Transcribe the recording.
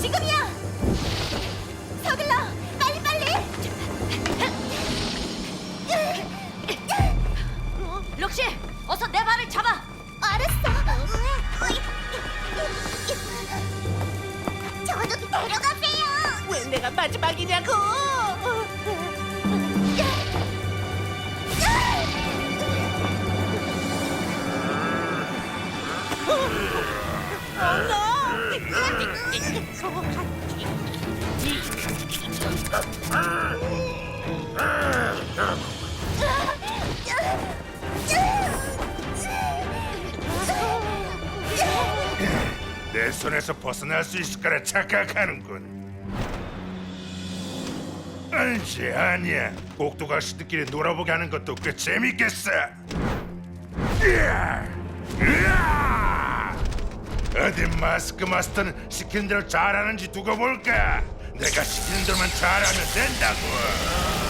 지금이야! 서둘러! 빨리빨리! 록시! 어서 내 발을 잡아! 알았어! 저도 데려가세요! 왜 내가 마지막이냐고! 내 손에서 벗어날 수 있을 거라 착각하는군. 아니지 아니야. 꼭두각시들끼리 놀아보게 하는 것도 꽤 재밌겠어. 으아! 으아! 어디 마스크 마스터는 시키는 대로 잘하는지 두고 볼까? 내가 시키는 대로만 잘하면 된다고.